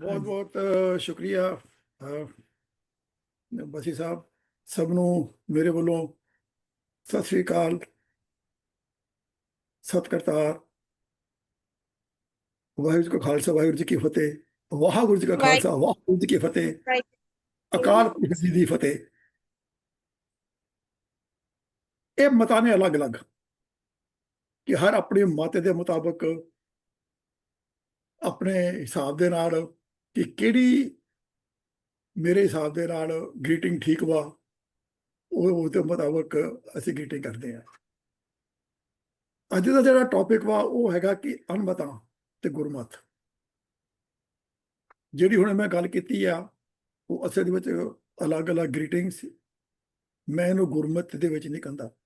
ਬਹੁਤ ਬਹੁਤ ਸ਼ੁਕਰੀਆ ਬਸੀ ਸਾਹਿਬ ਸਭ ਨੂੰ ਮੇਰੇ ਵੱਲੋਂ ਸਤਿ ਸ੍ਰੀ ਅਕਾਲ ਸਤਿਕਰਤਾਰ ਵਾਹਿਗੁਰੂ ਜੀ ਕਾ ਖਾਲਸਾ ਵਾਹਿਗੁਰੂ ਜੀ ਕੀ ਫਤਿਹ ਵਾਹਿਗੁਰੂ ਜੀ ਕਾ ਖਾਲਸਾ ਵਾਹਿਗੁਰੂ ਜੀ ਕੀ ਫਤਿਹ। ਅਕਾਲ ਪੁਰਖ ਜੀ ਦੀ ਫਤਿਹ। ਇਹ ਮਤਾਂ ਨੇ ਅਲੱਗ-ਅਲੱਗ ਕਿ ਹਰ ਆਪਣੇ ਮਤ ਦੇ ਮੁਤਾਬਕ ਆਪਣੇ ਹਿਸਾਬ ਦੇ ਨਾਲ ਕਿ ਕਿਹੜੀ ਮੇਰੇ ਹਿਸਾਬ ਦੇ ਨਾਲ ਗ੍ਰੀਟਿੰਗ ਠੀਕ ਵਾ, ਉਹ ਉਹਦੇ ਮੁਤਾਬਕ ਅਸੀਂ ਗ੍ਰੀਟਿੰਗ ਕਰਦੇ ਹਾਂ। ਅੱਜ ਦਾ ਜਿਹੜਾ ਟੌਪਿਕ ਵਾ, ਉਹ ਹੈਗਾ ਕਿ ਅਨਮਤਾਂ ਤੇ ਗੁਰਮਤ। ਜਿਹੜੀ ਹੁਣ ਮੈਂ ਗੱਲ ਕੀਤੀ ਆ, ਉਹ ਅਸਲ ਦੇ ਵਿੱਚ ਅਲੱਗ-ਅਲੱਗ ਗ੍ਰੀਟਿੰਗਸ ਮੈਂ ਇਹਨੂੰ ਗੁਰਮਤ ਦੇ ਵਿੱਚ ਨਹੀਂ ਕਹਿੰਦਾ।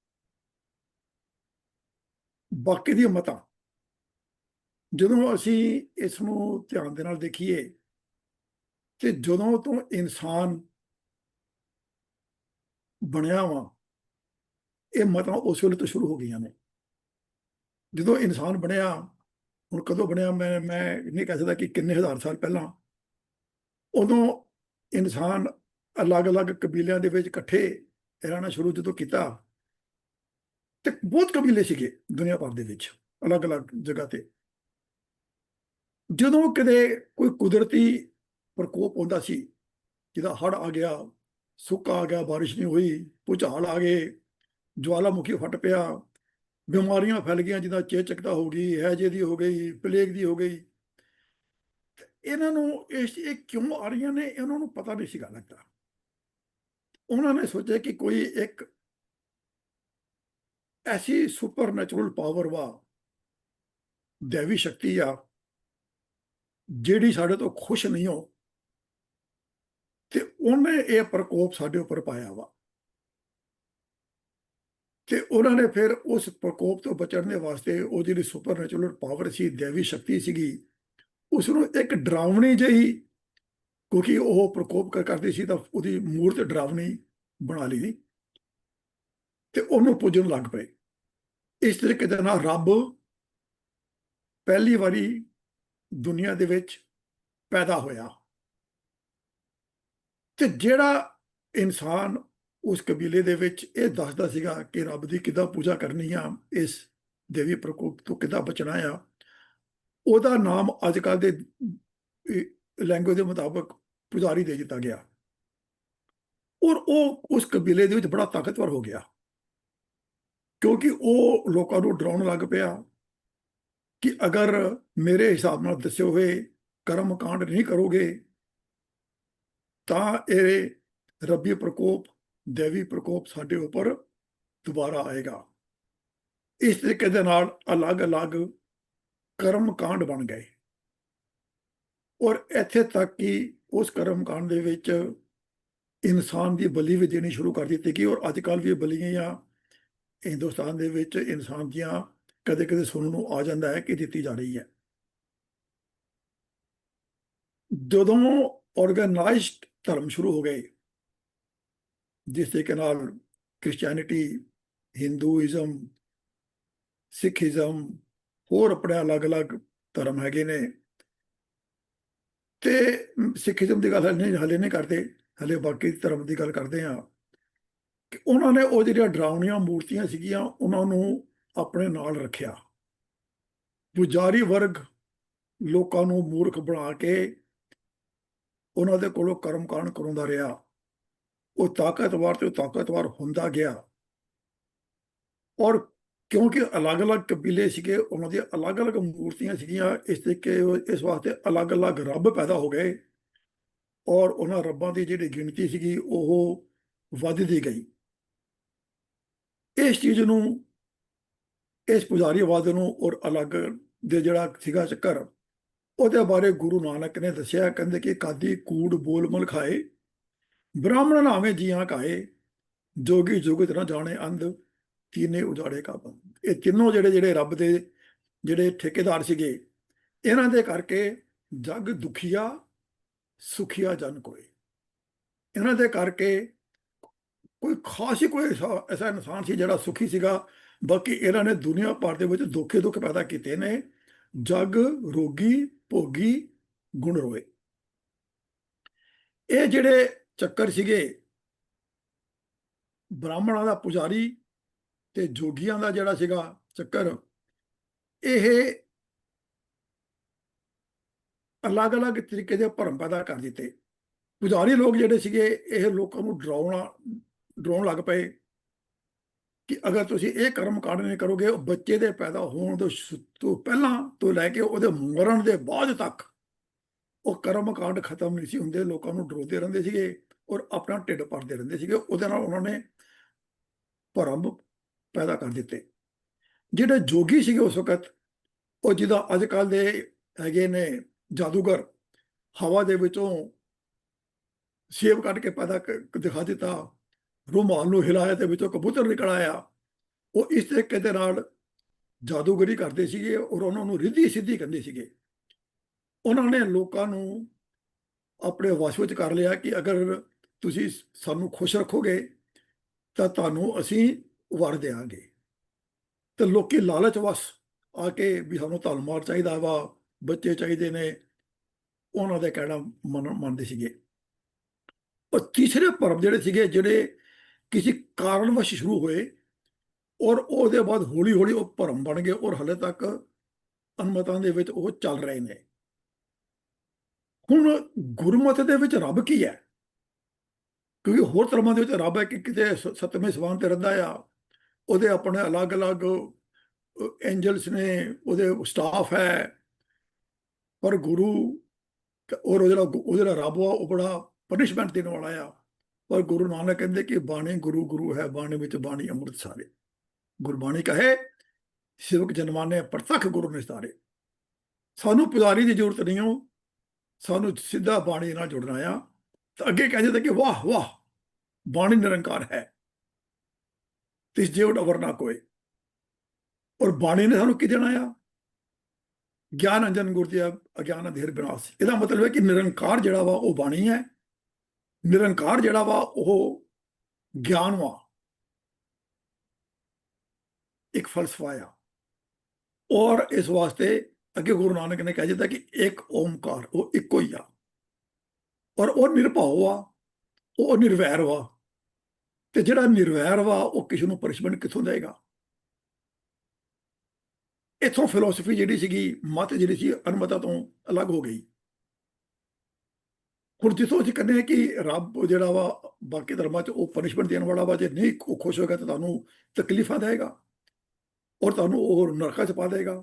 ਬਾਕੀ ਦੀਆਂ ਮਤਾਂ। ਜਦੋਂ ਅਸੀਂ ਇਸ ਨੂੰ ਧਿਆਨ ਦੇ ਨਾਲ ਦੇਖੀਏ ਤੇ ਜਦੋਂ ਤੋਂ ਇਨਸਾਨ ਬਣਿਆ ਵਾ, ਇਹ ਮਤਾਂ ਉਸ ਵੇਲੇ ਤੋਂ ਸ਼ੁਰੂ ਹੋ ਗਈਆਂ ਨੇ। ਜਦੋਂ ਇਨਸਾਨ ਬਣਿਆ, ਹੁਣ ਕਦੋਂ ਬਣਿਆ, ਮੈਂ ਮੈਂ ਨਹੀਂ ਕਹਿ ਸਕਦਾ ਕਿ ਕਿੰਨੇ ਹਜ਼ਾਰ ਸਾਲ ਪਹਿਲਾਂ, ਉਦੋਂ ਇਨਸਾਨ ਅਲੱਗ-ਅਲੱਗ ਕਬੀਲਿਆਂ ਦੇ ਵਿੱਚ ਇਕੱਠੇ ਰਹਿਣਾ ਸ਼ੁਰੂ ਜਦੋਂ ਕੀਤਾ, ਤੇ ਬਹੁਤ ਕਬੀਲੇ ਸੀਗੇ ਦੁਨੀਆ ਭਰ ਦੇ ਵਿੱਚ, ਅਲੱਗ-ਅਲੱਗ ਜਗ੍ਹਾ ਤੇ। ਜਦੋਂ ਕਿਤੇ ਕੋਈ ਕੁਦਰਤੀ ਪ੍ਰਕੋਪ ਹੁੰਦਾ ਸੀ। ਜਿਹਦਾ ਹੜ ਆ ਗਿਆ, ਸੁੱਕਾ ਆ ਗਿਆ, ਬਾਰਿਸ਼ ਨਹੀਂ ਹੋਈ, ਭੂਚਾਲ ਆ ਗਏ, ਜਵਾਲਾਮੁਖੀ ਫਟ ਪਿਆ, ਬਿਮਾਰੀਆਂ ਫੈਲ ਗਈਆਂ, ਜਿਹਦਾ ਚੇਚਕਤਾ ਹੋ ਗਈ, ਹੈਜੇ ਦੀ ਹੋ ਗਈ, ਪਲੇਗ ਦੀ ਹੋ ਗਈ। ਇਹਨਾਂ ਨੂੰ ਇਸ, ਇਹ ਕਿਉਂ ਆ ਰਹੀਆਂ ਨੇ, ਇਹਨਾਂ ਨੂੰ ਪਤਾ ਨਹੀਂ ਸੀਗਾ ਲੱਗਦਾ ਉਹਨਾਂ ਨੇ ਸੋਚਿਆ ਕਿ ਕੋਈ ਇੱਕ ਐਸੀ ਸੁਪਰਨੈਚੁਰਲ ਪਾਵਰ ਵਾ, ਦੇਵੀ ਸ਼ਕਤੀ ਆ, ਜਿਹੜੀ ਸਾਡੇ ਤੋਂ ਖੁਸ਼ ਨਹੀਂ ਹੋ। ਉਹਨੇ ਇਹ ਪ੍ਰਕੋਪ ਸਾਡੇ ਉੱਪਰ ਪਾਇਆ ਵਾ। ਤੇ ਉਹਨਾਂ ਨੇ ਫਿਰ ਉਸ ਪ੍ਰਕੋਪ ਤੋਂ ਬਚਣ ਦੇ ਵਾਸਤੇ ਉਹ ਜਿਹੜੀ ਸੁਪਰਨੈਚੁਰਲ ਪਾਵਰ ਸੀ, ਦੇਵੀ ਸ਼ਕਤੀ ਸੀਗੀ ਉਸ ਨੂੰ ਇੱਕ ਡਰਾਵਣੀ ਜਿਹੀ, ਕਿਉਂਕਿ ਉਹ ਪ੍ਰਕੋਪ ਕਰਦੀ ਸੀ ਤਾਂ ਉਹਦੀ ਮੂਰਤ ਡਰਾਵਣੀ ਬਣਾ ਲਈ ਤੇ ਉਹਨੂੰ ਪੂਜਣ ਲੱਗ ਪਏ। ਇਸ ਤਰੀਕੇ ਦੇ ਨਾਲ ਰੱਬ ਪਹਿਲੀ ਵਾਰੀ ਦੁਨੀਆ ਦੇ ਵਿੱਚ ਪੈਦਾ ਹੋਇਆ। ਤੇ ਜਿਹੜਾ ਇਨਸਾਨ ਉਸ ਕਬੀਲੇ ਦੇ ਵਿੱਚ ਇਹ ਦੱਸਦਾ ਸੀਗਾ ਕਿ ਰੱਬ ਦੀ ਕਿੱਦਾਂ ਪੂਜਾ ਕਰਨੀ ਆ, ਇਸ ਦੇਵੀ ਪ੍ਰਕੋਪ ਤੋਂ ਕਿੱਦਾਂ ਬਚਣਾ ਆ, ਉਹਦਾ ਨਾਮ ਅੱਜ ਕੱਲ ਦੇ ਲੈਂਗੁਏਜ ਦੇ ਮੁਤਾਬਕ ਪੁਜਾਰੀ ਦੇ ਦਿੱਤਾ ਗਿਆ। ਔਰ ਉਹ ਉਸ ਕਬੀਲੇ ਦੇ ਵਿੱਚ ਬੜਾ ਤਾਕਤਵਰ ਹੋ ਗਿਆ। ਕਿਉਂਕਿ ਉਹ ਲੋਕਾਂ ਨੂੰ ਡਰਾਉਣ ਲੱਗ ਪਿਆ ਕਿ ਅਗਰ ਮੇਰੇ ਹਿਸਾਬ ਨਾਲ ਦੱਸੇ ਹੋਏ ਕਰਮ ਕਾਂਡ ਨਹੀਂ ਕਰੋਗੇ ਤਾਂ ਇਹ ਰੱਬੀ ਪ੍ਰਕੋਪ, ਦੇਵੀ ਪ੍ਰਕੋਪ ਸਾਡੇ ਉੱਪਰ ਦੁਬਾਰਾ ਆਏਗਾ। ਇਸ ਤਰੀਕੇ ਦੇ ਨਾਲ ਅਲੱਗ-ਅਲੱਗ ਕਰਮ ਕਾਂਡ ਬਣ ਗਏ। ਔਰ ਇੱਥੇ ਤੱਕ ਕਿ ਉਸ ਕਰਮ ਕਾਂਡ ਦੇ ਵਿੱਚ ਇਨਸਾਨ ਦੀ ਬਲੀ ਵੀ ਦੇਣੀ ਸ਼ੁਰੂ ਕਰ ਦਿੱਤੀ ਗਈ। ਔਰ ਅੱਜ ਕੱਲ ਵੀ ਇਹ ਬਲੀਆਂ ਹਿੰਦੁਸਤਾਨ ਦੇ ਵਿੱਚ ਇਨਸਾਨ ਦੀਆਂ ਕਦੇ ਕਦੇ ਸੁਣਨ ਨੂੰ ਆ ਜਾਂਦਾ ਹੈ ਕਿ ਦਿੱਤੀ ਜਾ ਰਹੀ ਹੈ। ਜਦੋਂ ਆਰਗੇਨਾਈਜ਼ਡ ਧਰਮ ਸ਼ੁਰੂ ਹੋ ਗਏ। ਜਿਸ ਤਰੀਕੇ ਨਾਲ ਕ੍ਰਿਸਚੀਅਨਿਟੀ ਹਿੰਦੂਇਜ਼ਮ ਸਿੱਖੀਜ਼ਮ ਹੋਰ ਆਪਣੇ ਅਲੱਗ-ਅਲੱਗ ਧਰਮ ਹੈਗੇ ਨੇ। ਤੇ ਸਿੱਖੀਜ਼ਮ ਦੀ ਗੱਲ ਨਹੀਂ ਹਲੇ ਨਹੀਂ ਕਰਦੇ, ਹਲੇ ਬਾਕੀ ਧਰਮ ਦੀ ਗੱਲ ਕਰਦੇ ਆ ਕਿ ਉਹਨਾਂ ਨੇ ਉਹ ਜਿਹੜੀਆਂ ਡਰਾਉਣੀਆਂ ਮੂਰਤੀਆਂ ਸੀਗੀਆਂ, ਉਹਨਾਂ ਨੂੰ ਆਪਣੇ ਨਾਲ ਰੱਖਿਆ। ਪੁਜਾਰੀ ਵਰਗ ਲੋਕਾਂ ਨੂੰ ਮੂਰਖ ਬਣਾ ਕੇ ਉਹਨਾਂ ਦੇ ਕੋਲੋਂ ਕਰਮ ਕਰਮਕਾਂਡ ਕਰਾਉਂਦਾ ਰਿਹਾ। ਉਹ ਤਾਕਤਵਰ ਤੇ ਤਾਕਤਵਰ ਹੁੰਦਾ ਗਿਆ। ਔਰ ਕਿਉਂਕਿ ਅਲੱਗ-ਅਲੱਗ ਕਬੀਲੇ ਸੀਗੇ, ਉਹਨਾਂ ਦੀਆਂ ਅਲੱਗ-ਅਲੱਗ ਮੂਰਤੀਆਂ ਸੀਗੀਆਂ, ਇਸ ਤਰੀਕੇ ਇਸ ਵਾਸਤੇ ਅਲੱਗ-ਅਲੱਗ ਰੱਬ ਪੈਦਾ ਹੋ ਗਏ। ਔਰ ਉਹਨਾਂ ਰੱਬਾਂ ਦੀ ਜਿਹੜੀ ਗਿਣਤੀ ਸੀਗੀ, ਉਹ ਵੱਧਦੀ ਗਈ। ਇਸ ਚੀਜ਼ ਨੂੰ, ਇਸ ਪੁਜਾਰੀਵਾਦ ਨੂੰ ਔਰ ਅਲੱਗ ਦੇ ਜਿਹੜਾ ਸੀਗਾ ਚੱਕਰ ਉਹਦੇ ਬਾਰੇ ਗੁਰੂ ਨਾਨਕ ਨੇ ਦੱਸਿਆ, ਕਹਿੰਦੇ ਕਿ ਕਾਦੀ ਕੂੜ ਬੋਲ ਮਲ ਖਾਏ, ਬ੍ਰਾਹਮਣ ਨਾਵੇਂ ਜੀਆਂ ਕਾਏ, ਜੋਗੀ ਜੁਗਤ ਨਾ ਜਾਣੇ ਅੰਧ, ਤੀਨੇ ਉਜਾੜੇ ਕਾ ਬੰਦ। ਇਹ ਤਿੰਨੋਂ ਜਿਹੜੇ ਜਿਹੜੇ ਰੱਬ ਦੇ ਜਿਹੜੇ ਠੇਕੇਦਾਰ ਸੀਗੇ, ਇਹਨਾਂ ਦੇ ਕਰਕੇ ਜਗ ਦੁਖੀਆ, ਸੁਖੀਆ ਜਨ ਕੋਈ ਇਹਨਾਂ ਦੇ ਕਰਕੇ ਕੋਈ ਖਾਸ ਹੀ ਕੋਈ ਐਸਾ ਐਸਾ ਇਨਸਾਨ ਸੀ ਜਿਹੜਾ ਸੁਖੀ ਸੀਗਾ, ਬਾਕੀ ਇਹਨਾਂ ਨੇ ਦੁਨੀਆ ਭਰ ਦੇ ਵਿੱਚ ਦੁੱਖੇ ਦੁੱਖ ਪੈਦਾ ਕੀਤੇ ਨੇ। ਜਗ, ਰੋਗੀ ਭੋਗੀ ਗੁਣ ਰੋਏ। ਇਹ ਜਿਹੜੇ ਚੱਕਰ ਸੀਗੇ, ਬ੍ਰਾਹਮਣਾਂ ਦਾ ਪੁਜਾਰੀ ਤੇ ਜੋਗੀਆਂ ਦਾ ਜਿਹੜਾ ਸੀਗਾ ਚੱਕਰ, ਇਹ ਅਲੱਗ-ਅਲੱਗ ਤਰੀਕੇ ਦੇ ਭਰਮ ਪੈਦਾ ਕਰ ਦਿੱਤੇ। ਪੁਜਾਰੀ ਲੋਕ ਜਿਹੜੇ ਸੀਗੇ, ਇਹ ਲੋਕਾਂ ਨੂੰ ਡਰਾਉਣਾ, ਡਰਾਉਣ ਲੱਗ ਪਏ। ਕਿ ਅਗਰ ਤੁਸੀਂ ਇਹ ਕਰਮ ਕਾਂਡ ਨਹੀਂ ਕਰੋਗੇ, ਉਹ ਬੱਚੇ ਦੇ ਪੈਦਾ ਹੋਣ ਤੋਂ ਪਹਿਲਾਂ ਤੋਂ ਲੈ ਕੇ ਉਹਦੇ ਮਰਨ ਦੇ ਬਾਅਦ ਤੱਕ ਉਹ ਕਰਮ ਕਾਂਡ ਖਤਮ ਨਹੀਂ ਸੀ ਹੁੰਦੇ, ਲੋਕਾਂ ਨੂੰ ਡਰਾਉਂਦੇ ਰਹਿੰਦੇ ਸੀਗੇ ਔਰ ਆਪਣਾ ਢਿੱਡ ਭਰਦੇ ਰਹਿੰਦੇ ਸੀਗੇ। ਉਹਦੇ ਨਾਲ ਉਹਨਾਂ ਨੇ ਭਰਮ ਪੈਦਾ ਕਰ ਦਿੱਤੇ। ਜਿਹੜੇ ਜੋਗੀ ਸੀਗੇ ਉਸ ਵਕਤ, ਉਹ ਜਿਹਦਾ ਅੱਜ ਕੱਲ ਦੇ ਹੈਗੇ ਨੇ ਜਾਦੂਗਰ, ਹਵਾ ਦੇ ਵਿੱਚੋਂ ਸੇਬ ਕੱਢ ਕੇ ਪੈਦਾ ਦਿਖਾ ਦਿੱਤਾ। ਰੁਮਾਲ ਨੂੰ ਹਿਲਾਇਆ ਤੇ ਵਿੱਚੋਂ ਕਬੂਤਰ ਨਿਕਲ ਆਇਆ। ਉਹ ਇਸ ਤਰੀਕੇ ਦੇ ਨਾਲ ਜਾਦੂਗਰੀ ਕਰਦੇ ਸੀਗੇ ਔਰ ਉਹਨਾਂ ਨੂੰ ਰਿੱਧੀ ਸਿੱਧੀ ਕਹਿੰਦੇ ਸੀਗੇ। ਉਹਨਾਂ ਨੇ ਲੋਕਾਂ ਨੂੰ ਆਪਣੇ ਵਸ ਵਿੱਚ ਕਰ ਲਿਆ ਕਿ ਅਗਰ ਤੁਸੀਂ ਸਾਨੂੰ ਖੁਸ਼ ਰੱਖੋਗੇ ਤਾਂ ਤੁਹਾਨੂੰ ਅਸੀਂ ਵਰ ਦੇਵਾਂਗੇ ਤੇ ਲੋਕੀ ਲਾਲਚ ਵਸ ਆ ਕੇ ਵੀ ਸਾਨੂੰ ਧਨ ਮਾਰ ਚਾਹੀਦਾ ਵਾ, ਬੱਚੇ ਚਾਹੀਦੇ ਨੇ, ਉਹਨਾਂ ਦਾ ਕਹਿਣਾ ਮੰਨ- ਮੰਨਦੇ ਸੀਗੇ। ਔਰ ਤੀਸਰੇ ਭਰਮ ਜਿਹੜੇ ਸੀਗੇ, ਜਿਹੜੇ ਕਿਸੇ ਕਾਰਨਵਸ਼ ਸ਼ੁਰੂ ਹੋਏ ਔਰ ਉਹਦੇ ਬਾਅਦ ਹੌਲੀ ਹੌਲੀ ਉਹ ਭਰਮ ਬਣ ਗਏ ਔਰ ਹਲੇ ਤੱਕ ਅਨਮਤਾਂ ਦੇ ਵਿੱਚ ਉਹ ਚੱਲ ਰਹੇ ਨੇ। ਹੁਣ ਗੁਰਮਤ ਦੇ ਵਿੱਚ ਰੱਬ ਕੀ ਹੈ? ਕਿਉਂਕਿ ਹੋਰ ਧਰਮਾਂ ਦੇ ਵਿੱਚ ਰੱਬ ਹੈ ਕਿ ਕਿਤੇ ਸ- ਸੱਤਵੇਂ ਸਵਾਨ ਤੇ ਰਹਿੰਦਾ ਆ, ਉਹਦੇ ਆਪਣੇ ਅਲੱਗ-ਅਲੱਗ ਐਂਜਲਸ ਨੇ ਉਹਦੇ ਸਟਾਫ ਹੈ, ਪਰ ਗੁਰੂ ਔਰ ਉਹ ਜਿਹੜਾ ਉਹ ਜਿਹੜਾ ਰੱਬ ਆ, ਉਹ ਬੜਾ ਪਨਿਸ਼ਮੈਂਟ ਦੇਣ ਵਾਲਾ ਆ। ਪਰ ਗੁਰੂ ਨਾਨਕ ਕਹਿੰਦੇ ਕਿ ਬਾਣੀ ਗੁਰੂ ਗੁਰੂ ਹੈ, ਬਾਣੀ ਵਿੱਚ ਬਾਣੀ ਅੰਮ੍ਰਿਤ ਸਾਰੇ ਗੁਰਬਾਣੀ ਕਹੇ, ਸਿਵਕ ਜਨਮਾਨੇ ਪ੍ਰਤੱਖ ਗੁਰੂ ਨੇ ਸਾਰੇ। ਸਾਨੂੰ ਪੁਜਾਰੀ ਦੀ ਜ਼ਰੂਰਤ ਨਹੀਂ ਹੋ ਸਾਨੂੰ ਸਿੱਧਾ ਬਾਣੀ ਨਾਲ ਜੁੜਨਾ ਆ। ਤਾਂ ਅੱਗੇ ਕਹਿੰਦੇ ਤੇ ਕਿ ਵਾਹ ਵਾਹ, ਬਾਣੀ ਨਿਰੰਕਾਰ ਹੈ। ਤਿਸ ਜਿਉ ਅਵਰ ਨਾ ਕੋਏ। ਔਰ ਬਾਣੀ ਨੇ ਸਾਨੂੰ ਕੀ ਦੇਣਾ ਆ? ਗਿਆਨ ਅੰਜਨ ਗੁਰਦਿਆ, ਅਗਿਆਨ ਅਧੇਰ ਬਿਨਾਸ ਇਹਦਾ ਮਤਲਬ ਹੈ ਕਿ ਨਿਰੰਕਾਰ ਜਿਹੜਾ ਵਾ ਉਹ ਬਾਣੀ ਹੈ। ਨਿਰੰਕਾਰ ਜਿਹੜਾ ਵਾ, ਉਹ ਗਿਆਨ ਵਾ, ਇੱਕ ਫਲਸਫਾ ਆ। ਔਰ ਇਸ ਵਾਸਤੇ ਅੱਗੇ ਗੁਰੂ ਨਾਨਕ ਨੇ ਕਹਿ ਦਿੱਤਾ ਕਿ ਇੱਕ ਓਮਕਾਰ, ਉਹ ਇੱਕੋ ਹੀ ਆ। ਔਰ ਉਹ ਨਿਰਭਉ ਆ, ਉਹ ਨਿਰਵੈਰ ਵਾ। ਤੇ ਜਿਹੜਾ ਨਿਰਵੈਰ ਵਾ, ਉਹ ਕਿਸੇ ਨੂੰ ਪਰਿਸ਼ਮੈਂਟ ਕਿੱਥੋਂ ਦੇਗਾ ਇਥੋਂ ਫਿਲਾਸਫੀ ਜਿਹੜੀ ਸੀਗੀ, ਮਤ ਜਿਹੜੀ ਸੀ, ਅਨਮਤਾ ਤੋਂ ਅਲੱਗ ਹੋ ਗਈ। ਹੁਣ ਜਿੱਥੋਂ ਅਸੀਂ ਕਹਿੰਦੇ ਹਾਂ ਕਿ ਰੱਬ ਜਿਹੜਾ ਵਾ, ਬਾਕੀ ਧਰਮਾਂ 'ਚ ਉਹ ਪਨਿਸ਼ਮੈਂਟ ਦੇਣ ਵਾਲਾ ਵਾ, ਜੇ ਨਹੀਂ ਉਹ ਖੁਸ਼ ਹੋਏਗਾ ਤਾਂ ਤੁਹਾਨੂੰ ਤਕਲੀਫਾਂ ਦੇਗਾ ਔਰ ਤੁਹਾਨੂੰ ਉਹ ਨਰਕਾਂ 'ਚ ਪਾ ਦੇਗਾ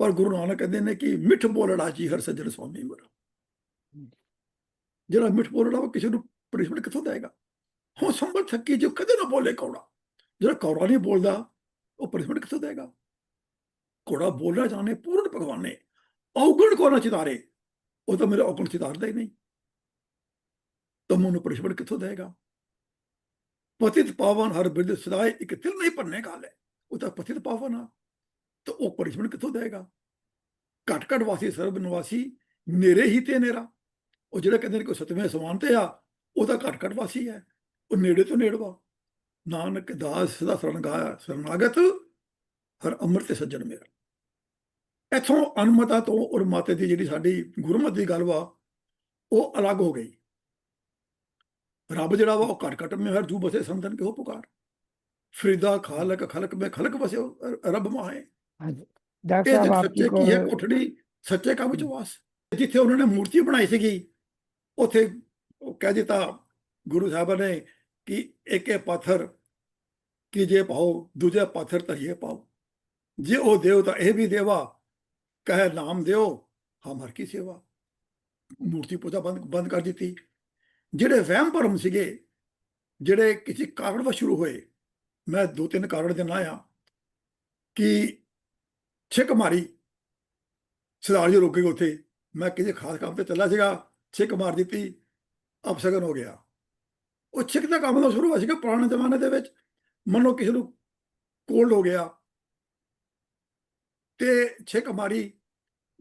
ਪਰ ਗੁਰੂ ਨਾਨਕ ਕਹਿੰਦੇ ਨੇ ਕਿ ਮਿੱਠ ਬੋਲੜਾ ਜੀ ਹਰ ਸੱਜਣ ਸੁਆਮੀ ਮੇਰਾ ਜਿਹੜਾ ਮਿੱਠ ਬੋਲੜਾ ਉਹ ਕਿਸੇ ਨੂੰ ਪਨਿਸ਼ਮੈਂਟ ਕਿੱਥੋਂ ਦੇਗਾ ਹੋ ਸੰਭਲ ਥੱਕੀ ਜੋ ਕਦੇ ਨਾ ਬੋਲੇ ਕੌੜਾ। ਜਿਹੜਾ ਕੌੜਾ ਨਹੀਂ ਬੋਲਦਾ, ਉਹ ਪਨਿਸ਼ਮੈਂਟ ਕਿੱਥੋਂ ਦੇਗਾ ਕੌੜਾ ਬੋਲਣਾ ਜਾਣੇ ਪੂਰਨ ਭਗਵਾਨੇ ਔਗਣ ਕੋ ਨਾ ਚਿਤਾਰੇ? ਉਹ ਤਾਂ ਮੇਰੇ ਔਗਣ ਚਿਤਾਰਦਾ ਹੀ ਨਹੀਂ। ਤਾਂ ਮੈਨੂੰ ਪਰਿਸ਼ਮਣ ਕਿੱਥੋਂ ਦੇਗਾ ਪਤਿਤ ਪਾਵਨ ਹਰ ਬਿਰਦ ਸਦਾਏ ਇੱਕ ਤਿਲ ਨਹੀਂ ਭਰਨੇ ਗੱਲ ਹੈ ਉਹ ਤਾਂ ਪਤਿਤ ਪਾਵਨ ਆ। ਤਾਂ ਉਹ ਪਰਿਸ਼ਮਣ ਕਿੱਥੋਂ ਦੇਗਾ ਘਟ ਘਟ ਵਾਸੀ, ਸਰਬ ਨਿਵਾਸੀ, ਨੇਰੇ ਹੀ ਤੇ ਨੇਰਾ। ਉਹ ਜਿਹੜਾ ਕਹਿੰਦੇ ਨੇ ਕੋਈ ਸਤਵੇਂ ਸਮਾਨ ਤੇ ਆ, ਉਹ ਤਾਂ ਘਟ ਘਟ ਵਾਸੀ ਹੈ। ਉਹ ਨੇੜੇ ਤੋਂ ਨੇੜਵਾ। ਨਾਨਕ ਦਾਸ ਸਦਾ ਸਰਣਗਾਇਆ ਸਰਨਾਗਤ, ਹਰ ਅੰਮ੍ਰਿਤ ਸੱਜਣ ਮੇਰਾ। ਇਥੋਂ ਅਨਮਤਾ ਤੋਂ ਔਰ ਮਾਤੇ ਦੀ ਜਿਹੜੀ ਸਾਡੀ ਗੁਰਮਤ ਦੀ ਗੱਲ ਵਾ, ਉਹ ਅਲੱਗ ਹੋ ਗਈ। ਰੱਬ ਜਿਹੜਾ ਵਾ ਉਹ ਘਟ ਘਟ ਮੇ ਹਰ ਜੂ ਬਸੇ ਸੰਤਨ ਕੇ ਹੋ ਪੁਕਾਰ? ਫਰੀਦਾ ਖਾਲਕ ਖਲਕ ਮੇ ਖਲਕ ਬਸੇ ਰੱਬ ਹਾਂਜੀ। ਡਾਕਟਰ ਸਾਹਿਬ ਆਪਕੀ ਸੱਚੇ ਕੀ ਹੈ ਕੋਲ ਕੋਠੜੀ ਸੱਚੇ ਕਾ ਵਿੱਚ ਵਾਸ। ਜਿੱਥੇ ਉਹਨਾਂ ਨੇ ਮੂਰਤੀ ਬਣਾਈ ਸੀਗੀ ਉੱਥੇ ਉਹ ਕਹਿ ਦਿੱਤਾ ਗੁਰੂ ਸਾਹਿਬ ਨੇ ਕਿ ਇੱਕੇ ਪੱਥਰ ਕੀ ਜੇ ਪਾਓ ਦੂਜੇ ਪੱਥਰ ਧਰੀਏ ਪਾਓ। ਜੇ ਉਹ ਦੇਵ ਤਾਂ ਇਹ ਵੀ ਦੇਵਾ। ਕਹੇ ਨਾਮ ਦਿਓ ਹਮਰ ਕੀ ਸੇਵਾ। ਮੂਰਤੀ ਪੂਜਾ ਬੰਦ ਬੰਦ ਕਰ ਦਿੱਤੀ। ਜਿਹੜੇ ਵਹਿਮ ਭਰਮ ਸੀਗੇ, ਜਿਹੜੇ ਕਿਸੇ ਕਾਰਨ ਵਸ਼ ਸ਼ੁਰੂ ਹੋਏ, ਮੈਂ ਦੋ ਤਿੰਨ ਕਾਰਨ ਦੇਣਾ ਆ ਕਿ ਛਿੱਕ ਮਾਰੀ, ਸਰਦਾਰ ਜੀ ਰੁਕ ਗਏ ਉੱਥੇ, ਮੈਂ ਕਿਸੇ ਖਾਸ ਕੰਮ ਤੇ ਚੱਲਾ ਸੀਗਾ, ਛਿੱਕ ਮਾਰ ਦਿੱਤੀ, ਅਪਸ਼ਗਨ ਹੋ ਗਿਆ। ਉਹ ਛਿੱਕ ਦਾ ਕੰਮ ਤਾਂ ਸ਼ੁਰੂ ਹੋਇਆ ਸੀਗਾ ਪੁਰਾਣੇ ਜ਼ਮਾਨੇ ਦੇ ਵਿੱਚ, ਮੰਨੋ ਕਿਸੇ ਨੂੰ ਕੋਲਡ ਹੋ ਗਿਆ। ਤੇ ਛਿੱਕ ਮਾਰੀ,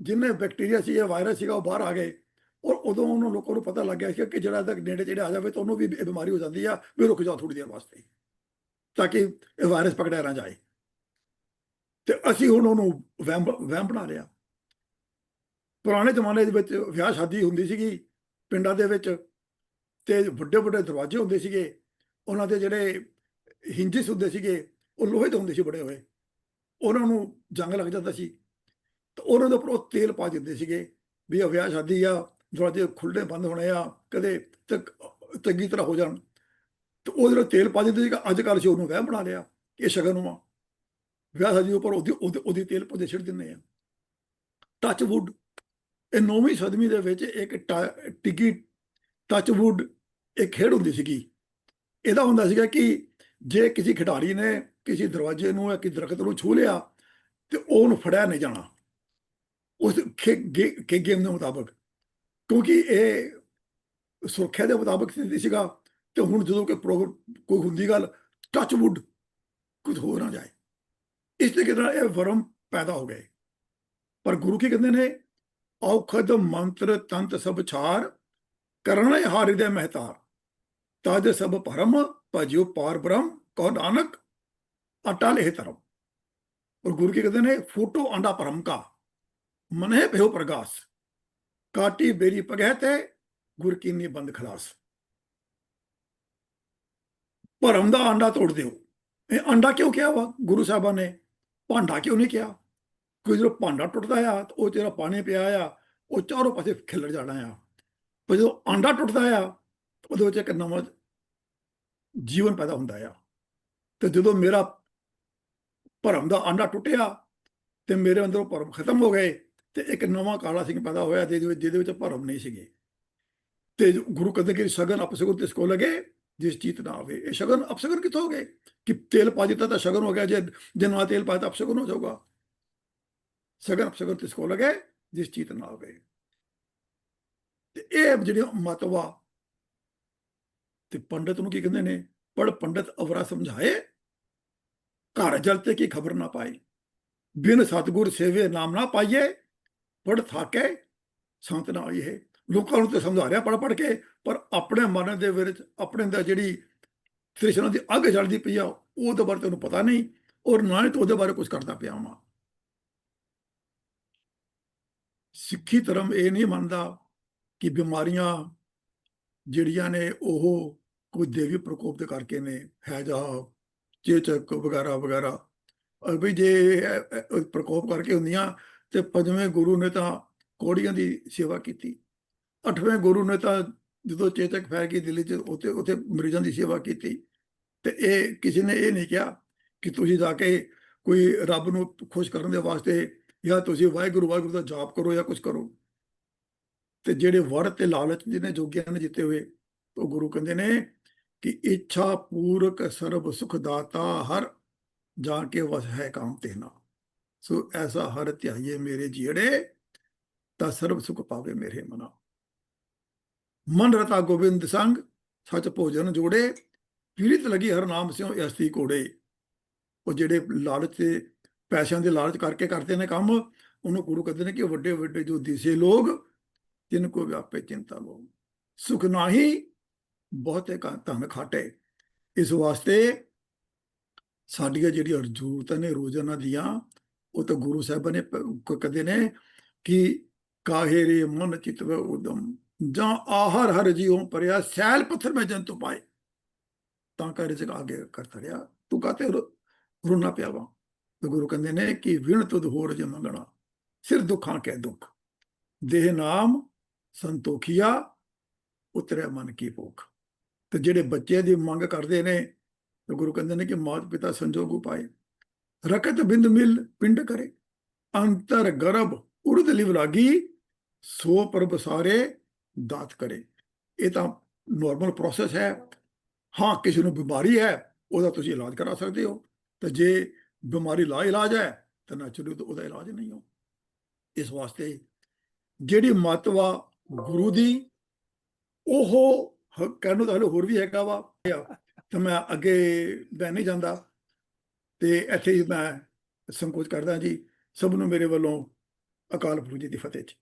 ਜਿੰਨੇ ਬੈਕਟੀਰੀਆ ਸੀ ਜਾਂ ਵਾਇਰਸ ਸੀਗਾ, ਉਹ ਬਾਹਰ ਆ ਗਏ। ਉਦੋਂ ਉਹਨੂੰ ਲੋਕਾਂ ਨੂੰ ਪਤਾ ਲੱਗ ਗਿਆ ਸੀ ਕਿ ਜਿਹੜਾ ਇਹਦਾ ਨੇੜੇ ਜਿਹੜੇ ਆ ਜਾਵੇ ਤਾਂ ਉਹਨੂੰ ਵੀ ਇਹ ਬਿਮਾਰੀ ਹੋ ਜਾਂਦੀ ਆ, ਵੀ ਰੁਕ ਜਾ ਥੋੜੀ ਦੇਰ ਵਾਸਤੇ, ਤਾਂ ਕਿ ਇਹ ਵਾਇਰਸ ਪਕੜਿਆ ਨਾ ਜਾਏ। ਤੇ ਅਸੀਂ ਹੁਣ ਉਹਨੂੰ ਵਹਿਮ ਵਹਿਮ ਬਣਾ ਲਿਆ। ਪੁਰਾਣੇ ਜ਼ਮਾਨੇ ਦੇ ਵਿੱਚ ਵਿਆਹ ਸ਼ਾਦੀ ਹੁੰਦੀ ਸੀਗੀ, ਪਿੰਡਾਂ ਦੇ ਵਿੱਚ, ਤੇ ਵੱਡੇ ਵੱਡੇ ਦਰਵਾਜ਼ੇ ਹੁੰਦੇ ਸੀਗੇ, ਉਹਨਾਂ ਦੇ ਜਿਹੜੇ ਹਿੰਜਸ ਹੁੰਦੇ ਸੀਗੇ, ਉਹ ਲੋਹੇ ਦੇ ਹੁੰਦੇ ਸੀ ਬੜੇ ਹੋਏ। ਉਹਨਾਂ ਨੂੰ ਜੰਗ ਲੱਗ ਜਾਂਦਾ ਸੀ। ਤਾਂ ਉਹਨਾਂ ਦੇ ਉੱਪਰ ਉਹ ਤੇਲ ਪਾ ਦਿੰਦੇ ਸੀਗੇ, ਵੀ ਇਹ ਵਿਆਹ ਸ਼ਾਦੀ ਆ ਦਰਵਾਜ਼ੇ ਖੁੱਲ੍ਹਣੇ ਬੰਦ ਹੋਣੇ ਆ, ਕਦੇ ਤੱਕ ਚੰਗੀ ਤਰ੍ਹਾਂ ਹੋ ਜਾਣ। ਤੇ ਉਹ ਜਿਹੜਾ ਤੇਲ ਪਾ ਦਿੰਦੇ ਸੀਗਾ, ਅੱਜ ਕੱਲ੍ਹ ਸ਼ੋਰ ਨੂੰ ਵਹਿਮ ਬਣਾ ਲਿਆ, ਕਿ ਇਹ ਸ਼ਗਨ ਆ ਵਿਆਹ ਸ਼ਾਦੀ ਉੱਪਰ ਉਹਦੀ, ਉਹਦੀ- ਉਹਦੀ ਤੇਲ ਪੌਦੇ ਛਿੜ ਦਿੰਦੇ ਆ। ਟੱਚ ਵੁੱਡ ਇਹ ਨੌਵੀਂ ਸਦਵੀ ਦੇ ਵਿੱਚ ਇੱਕ ਟਾ- ਟਿੱਗੀ ਟੱਚ ਵੁੱਡ ਇੱਕ ਖੇਡ ਹੁੰਦੀ ਸੀਗੀ। ਇਹਦਾ ਹੁੰਦਾ ਸੀਗਾ ਕਿ ਜੇ ਕਿਸੇ ਖਿਡਾਰੀ ਨੇ ਕਿਸੇ ਦਰਵਾਜ਼ੇ ਨੂੰ ਜਾਂ ਕਿਸੇ ਦਰਖਤ ਨੂੰ ਛੂ ਲਿਆ, ਤੇ ਉਹਨੂੰ ਫੜਿਆ ਨਹੀਂ ਜਾਣਾ। ਉਸ ਖੇ, ਗੇ- ਖੇ ਗੇਮ ਦੇ ਮੁਤਾਬਕ। ਕਿਉਂਕਿ ਇਹ ਸੁਰੱਖਿਆ ਦੇ ਮੁਤਾਬਕ ਸੀ- ਸੀਗਾ ਤੇ ਹੁਣ ਜਦੋਂ ਕਿ ਪ੍ਰੋਗਰਾਮ ਕੋਈ ਹੁੰਦੀ ਗੱਲ ਟੱਚ ਵੁੱਡ ਕੁਝ ਹੋ ਨਾ ਜਾਏ। ਇਸ ਤਰੀਕੇ ਨਾਲ ਇਹ ਵਰਮ ਪੈਦਾ ਹੋ ਗਏ। ਪਰ ਗੁਰੂ ਕੀ ਕਹਿੰਦੇ ਨੇ, ਔਖਦ ਮੰਤਰ ਤੰਤ ਸਭ ਛਾਰ, ਕਰਨਾ ਹਾਰਿ ਦੇ ਮਹਤਾਰ। ਤਜ ਸਭ ਭਰਮ, ਭਜਿਓ ਪਾਰ ਬ੍ਰਹਮ ਕੋ ਨਾਨਕ, ਅਟਲ ਇਹ ਧਰਮ। ਔਰ ਗੁਰੂ ਕੀ ਕਹਿੰਦੇ ਨੇ, ਫੋਟੋ ਆਂਡਾ ਭਰਮ ਕਾ, ਮਨਹਿ ਭਇਓ ਪ੍ਰਗਾਸ। ਕਾਟੀ ਬੇਰੀ ਪਗਹਿ ਤੇ ਗੁਰ ਕੀਨੀ ਬੰਦ ਖਲਾਸ। ਭਰਮ ਦਾ ਆਂਡਾ ਤੋੜ ਦਿਓ। ਇਹ ਆਂਡਾ ਕਿਉਂ ਕਿਹਾ ਵਾ? ਗੁਰੂ ਸਾਹਿਬਾਂ ਨੇ ਭਾਂਡਾ ਕਿਉਂ ਨਹੀਂ ਕਿਹਾ? ਕੋਈ ਜਦੋਂ ਭਾਂਡਾ ਟੁੱਟਦਾ ਆ, ਤਾਂ ਉਹ ਜਿਹੜਾ ਪਾਣੀ ਪਿਆ ਆ, ਉਹ ਚਾਰੋਂ ਪਾਸੇ ਖਿਲਰ ਜਾਣਾ ਆ। ਪਰ ਜਦੋਂ ਆਂਡਾ ਟੁੱਟਦਾ ਆ ਉਹਦੇ ਵਿੱਚ ਇੱਕ ਨਵਾਂ ਜੀਵਨ ਪੈਦਾ ਹੁੰਦਾ ਆ। ਤੇ ਜਦੋਂ ਮੇਰਾ ਭਰਮ ਦਾ ਆਂਡਾ ਟੁੱਟਿਆ, ਤੇ ਮੇਰੇ ਅੰਦਰੋਂ ਭਰਮ ਖਤਮ ਹੋ ਗਏ ਤੇ ਇੱਕ ਨਵਾਂ ਕਾਲਾ ਸਿੰਘ ਪੈਦਾ ਹੋਇਆ ਜਿਹਦੇ ਵਿੱਚ ਜਿਹਦੇ ਵਿੱਚ ਭਰਮ ਨਹੀਂ ਸੀਗੇ। ਤੇ ਗੁਰੂ ਕਹਿੰਦੇ ਕਿ ਸ਼ਗਨ ਅਪਸ਼ਗਨ ਤਿਸ ਕੋ ਲਗੇ, ਜਿਸ ਚੀਤ ਨਾ ਹੋਵੇ ਇਹ ਸ਼ਗਨ ਅਪਸ਼ਗਨ ਕਿੱਥੋਂ ਹੋ ਗਏ? ਕਿ ਤੇਲ ਪਾ ਦਿੱਤਾ ਤਾਂ ਸ਼ਗਨ ਹੋ ਗਿਆ, ਜੇ ਜੇ ਨਾ ਤੇਲ ਪਾਇਆ ਤਾਂ ਅਪਸ਼ਗਨ ਹੋ ਜਾਊਗਾ। ਸ਼ਗਨ ਅਪਸ਼ਗਨ ਤਿਸ ਕੋ ਲਗੇ, ਜਿਸ ਚੀਤ ਨਾ ਹੋਵੇ ਤੇ ਇਹ ਜਿਹੜੀ ਮਤਵਾ ਤੇ ਪੰਡਤ ਨੂੰ ਕੀ ਕਹਿੰਦੇ ਨੇ? ਪੜ ਪੰਡਤ ਅਵਰਾ ਸਮਝਾਏ, ਘਰ ਜਲਤੇ ਕੀ ਖਬਰ ਨਾ ਪਾਈ। ਬਿਨ ਸਤਗੁਰ ਸੇਵੇ ਨਾਮ ਨਾ ਪਾਈਏ ਪੜ ਥਾਕੇ ਸੰਤ ਨਾ ਆਈਏ ਲੋਕਾਂ ਨੂੰ ਤੇ ਸਮਝਾ ਰਿਹਾ ਪੜ ਪੜ ਕੇ, ਪਰ ਆਪਣੇ ਮਨ ਦੇ ਵਿੱਚ, ਆਪਣੇ ਦਾ ਜਿਹੜੀ ਤ੍ਰਿਸ਼ਨਾ ਦੀ ਅੱਗ ਜਲਦੀ ਪਈ ਆ, ਉਹਦੇ ਬਾਰੇ ਤੈਨੂੰ ਪਤਾ ਨਹੀਂ, ਔਰ ਨਾ ਹੀ ਤੂੰ ਉਹਦੇ ਬਾਰੇ ਕੁਝ ਕਰਦਾ ਪਿਆ ਵਾਂ। ਸਿੱਖੀ ਧਰਮ ਇਹ ਨਹੀਂ ਮੰਨਦਾ ਕਿ ਬਿਮਾਰੀਆਂ ਜਿਹੜੀਆਂ ਨੇ ਉਹ ਕੋਈ ਦੇਵੀ ਪ੍ਰਕੋਪ ਦੇ ਕਰਕੇ ਨੇ ਹੈ ਹੈਜਾ, ਚੇਚਕ ਵਗੈਰਾ ਵਗੈਰਾ ਅਹ ਵੀ ਜੇ ਇਹ ਪ੍ਰਕੋਪ ਕਰਕੇ ਹੁੰਦੀਆਂ ਤੇ ਪੰਜਵੇਂ ਗੁਰੂ ਨੇ ਤਾਂ ਕੋੜੀਆਂ ਦੀ ਸੇਵਾ ਕੀਤੀ। ਅੱਠਵੇਂ ਗੁਰੂ ਨੇ ਤਾਂ ਜਦੋਂ ਚੇਤਕ ਫੈਲ ਗਈ ਦਿੱਲੀ 'ਚ, ਉੱਥੇ ਉੱਥੇ ਮਰੀਜ਼ਾਂ ਦੀ ਸੇਵਾ ਕੀਤੀ। ਤੇ ਇਹ ਕਿਸੇ ਨੇ ਇਹ ਨਹੀਂ ਕਿਹਾ ਕਿ ਤੁਸੀਂ ਜਾ ਕੇ ਕੋਈ ਰੱਬ ਨੂੰ ਖੁਸ਼ ਕਰਨ ਦੇ ਵਾਸਤੇ ਜਾਂ ਤੁਸੀਂ ਵਾਹਿਗੁਰੂ ਵਾਹਿਗੁਰੂ ਦਾ ਜਾਪ ਕਰੋ ਜਾਂ ਕੁਝ ਕਰੋ। ਤੇ ਜਿਹੜੇ ਵਰ ਤੇ ਲਾਲਚ ਜਿਹਨੇ ਜੋਗੀਆਂ ਨੇ ਜਿੱਤੇ ਹੋਏ, ਉਹ ਗੁਰੂ ਕਹਿੰਦੇ ਨੇ ਕਿ ਇੱਛਾ ਪੂਰਕ ਸਰਬ ਸੁਖ ਦਾਤਾ ਹਰ ਜਾ ਕੇ ਵਸ ਹੈ ਕਾਮ ਤੇਨਾ ਸੋ ਐਸਾ ਹਰ ਧਿਆਈਏ ਮੇਰੇ ਜੀੜੇ, ਤਾਂ ਸਰਬ ਸੁਖ ਪਾਵੇ ਮੇਰੇ ਮਨਾ। ਮਨ ਰਤਾ ਗੋਬਿੰਦ ਸੰਗ, ਸਚ ਭੋਜਨ ਜੋੜੇ, ਪੀੜਿਤ ਲਗੀ ਹਰ ਨਾਮ ਸਿਓ ਅਸਤੀ ਕੋੜੇ। ਉਹ ਜਿਹੜੇ ਲਾਲਚ ਤੇ ਪੈਸਿਆਂ ਦੇ ਲਾਲਚ ਕਰਕੇ ਕਰਦੇ ਨੇ ਕੰਮ, ਉਹਨੂੰ ਗੁਰੂ ਕਹਿੰਦੇ ਨੇ ਕਿ ਵੱਡੇ ਵੱਡੇ ਜੋ ਦਿਸੇ ਲੋਗ ਜਿਨ ਕੋ ਵਿਆਪੇ ਚਿੰਤਾ ਲੋ ਸੁਖ ਨਾਹੀ, ਬਹੁਤੇ ਕਾ ਧਨ ਖਾਟੇ। ਇਸ ਵਾਸਤੇ ਸਾਡੀਆਂ ਜਿਹੜੀਆਂ ਜ਼ਰੂਰਤਾਂ ਨੇ ਰੋਜ਼ਾਨਾ ਦੀਆਂ ਉਹ ਤਾਂ ਗੁਰੂ ਸਾਹਿਬਾਨ ਨੇ ਪ- ਕਹਿੰਦੇ ਨੇ ਕਿ ਕਾਹੇ ਰੇ ਮਨ ਚਿਤਵ ਉਦਮ, ਜਾਂ ਆਹਰ ਹਰ ਜੀਉ ਪਰਿਆ ਸੈਲ ਪੱਥਰ ਮੈਂ ਜੰਤੂ ਪਾਏ। ਤਾਂ ਕਰ ਜਗ ਆਗੇ ਕਰਤਾ ਰਿਹਾ ਤੂੰ ਕਾਤੇ ਰੋਣਾ ਪਿਆ ਵਾ? ਤੇ ਗੁਰੂ ਕਹਿੰਦੇ ਨੇ ਕਿ ਵਿਣ ਤੁਧ ਹੋਰ ਜ ਮੰਗਣਾ, ਸਿਰ ਦੁੱਖਾਂ ਕੇ ਦੁੱਖ। ਦੇਹ ਨਾਮ ਸੰਤੋਖੀਆ ਉਤਰਿਆ ਮਨ ਕੀ ਭੁੱਖ। ਤੇ ਜਿਹੜੇ ਬੱਚੇ ਦੀ ਮੰਗ ਕਰਦੇ ਨੇ, ਤੇ ਗੁਰੂ ਕਹਿੰਦੇ ਨੇ ਕਿ ਮਾਤ ਪਿਤਾ ਸੰਜੋਗ ਉਪਾਏ ਰਕਤ ਬਿੰਦ ਮਿਲ ਪਿੰਡ ਕਰੇ। ਅੰਤਰ ਗਰਭ ਉਰਦ ਲਿਵ ਲਾਗੀ, ਸੋ ਪ੍ਰਭ ਸਾਰੇ ਦਾਤ ਕਰੇ। ਇਹ ਤਾਂ ਨਾਰਮਲ ਪ੍ਰੋਸੈਸ ਹੈ। ਹਾਂ, ਕਿਸੇ ਨੂੰ ਬਿਮਾਰੀ ਹੈ, ਉਹਦਾ ਤੁਸੀਂ ਇਲਾਜ ਕਰਾ ਸਕਦੇ ਹੋ। ਤੇ ਜੇ ਬਿਮਾਰੀ ਲਾ ਇਲਾਜ ਹੈ, ਤਾਂ ਨੈਚੁਰਲੀ ਉਹਦਾ ਇਲਾਜ ਨਹੀਂ ਹੋ। ਇਸ ਵਾਸਤੇ ਜਿਹੜੀ ਮਤਵਾ ਗੁਰੂ ਦੀ, ਉਹ ਹ- ਕਹਿਣ ਨੂੰ ਤਾਂ ਹੋਰ ਵੀ ਹੈਗਾ ਵਾ। ਤਾਂ ਮੈਂ ਅੱਗੇ ਮੈਂ ਨਹੀਂ ਜਾਂਦਾ। ਤੇ ਇੱਥੇ ਹੀ ਮੈਂ ਸੰਕੋਚ ਕਰਦਾ ਜੀ, ਸਭ ਨੂੰ ਮੇਰੇ ਵੱਲੋਂ ਅਕਾਲ ਪੁਰਖ ਜੀ ਦੀ ਫਤਿਹ ਜੀ।